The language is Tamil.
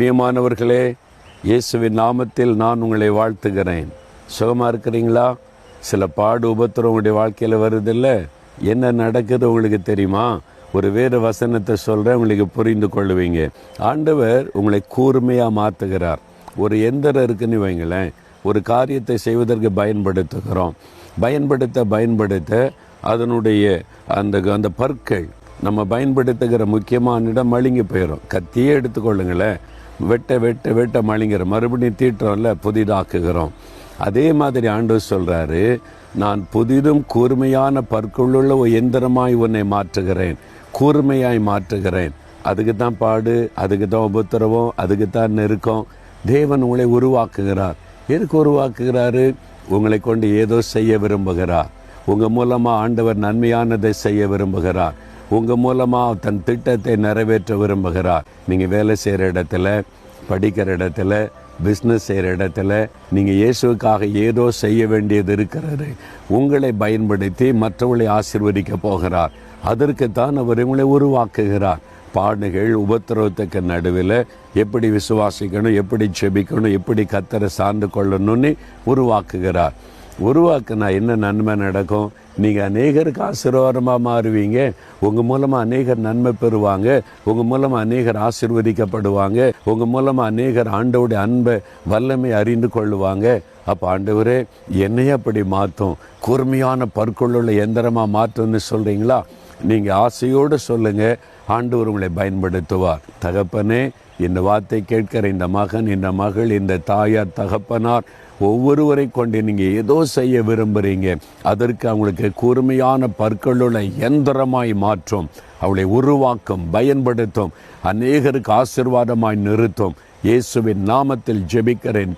பிரியமானவர்களே இயேசுவின் நாமத்தில் நான் உங்களை வாழ்த்துகிறேன். சுகமாக இருக்கிறீங்களா? சில பாடு உபத்திரம் உங்களுடைய வாழ்க்கையில் வருதில்ல? என்ன நடக்குது உங்களுக்கு தெரியுமா? ஒரு வேறு வசனத்தை சொல்கிறேன் உங்களுக்கு புரிந்து கொள்ளுவீங்க. ஆண்டவர் உங்களை கூர்மையாக மாற்றுகிறார் ஒரு எந்திரம் இருக்குன்னு வைங்களேன் ஒரு காரியத்தை செய்வதற்கு பயன்படுத்துகிறோம். பயன்படுத்த பயன்படுத்த அதனுடைய அந்த அந்த பற்கள் நம்ம பயன்படுத்துகிற முக்கியமான இடம் மழுங்கி போயிடும் கத்தியே எடுத்துக்கொள்ளுங்களேன் வெட்ட வெட்ட வெட்ட மழுங்கிற மறுபடியும் தீட்டுறோம்ல புதிதாக்குகிறோம். அதே மாதிரி ஆண்டு சொல்கிறாரு நான் புதிதும் கூர்மையான பற்களுள்ள ஒரு எந்திரமாய் உன்னை மாற்றுகிறேன். கூர்மையாய் மாற்றுகிறேன். அதுக்கு தான் பாடு அதுக்கு தான் உபத்திரவம் அதுக்கு தான் நெருக்கம். தேவன் உங்களை உருவாக்குகிறார். எதுக்கு உருவாக்குகிறாரு? உங்களை கொண்டு ஏதோ செய்ய விரும்புகிறார். உங்கள் மூலமாக ஆண்டவர் நன்மையானதை செய்ய விரும்புகிறார். உங்கள் மூலமாக தன் திட்டத்தை நிறைவேற்ற விரும்புகிறார். நீங்கள் வேலை செய்கிற இடத்துல படிக்கிற இடத்துல பிஸ்னஸ் செய்கிற இடத்துல நீங்கள் இயேசுக்காக ஏதோ செய்ய வேண்டியது இருக்கிறது. உங்களை பயன்படுத்தி மற்றவர்களை ஆசிர்வதிக்க போகிறார். அதற்குத்தான் அவர் உங்களை உருவாக்குகிறார். பாடுகள் உபத்திரவத்துக்கு நடுவில் எப்படி விசுவாசிக்கணும் எப்படி செபிக்கணும் எப்படி கத்தரை சார்ந்து கொள்ளணும்னு உருவாக்குகிறார். உருவாக்குனா என்ன நன்மை நடக்கும்? நீங்கள் அநேகருக்கு ஆசீர்வாதமாக மாறுவீங்க. உங்கள் மூலமாக அநேகர் நன்மை பெறுவாங்க. உங்கள் மூலமாக அநேகர் ஆசிர்வதிக்கப்படுவாங்க. உங்கள் மூலமாக அநேகர் ஆண்டவுடைய அன்பை வல்லமை அறிந்து கொள்ளுவாங்க. அப்போ ஆண்டவரே என்னையே அப்படி மாற்றும் கூர்மையான பற்கொள்ளுள்ள எந்திரமாக மாற்றும்னு சொல்கிறீங்களா நீங்கள் ஆசையோடு சொல்லுங்கள் ஆண்டவர் உங்களை பயன்படுத்துவார். தகப்பனே இந்த வார்த்தை கேட்கிற இந்த மகன் இந்த மகள் இந்த தாயார் தகப்பனார் ஒவ்வொருவரை கொண்டு நீங்கள் ஏதோ செய்ய விரும்புகிறீங்க அதற்கு அவங்களுக்கு கூர்மையான பற்களுள்ள எந்திரமாய் மாற்றும். அவளை உருவாக்கும் பயன்படுத்தும் அநேகருக்கு ஆசிர்வாதமாய் நிறுத்தும். இயேசுவின் நாமத்தில் ஜெபிக்கிறேன்.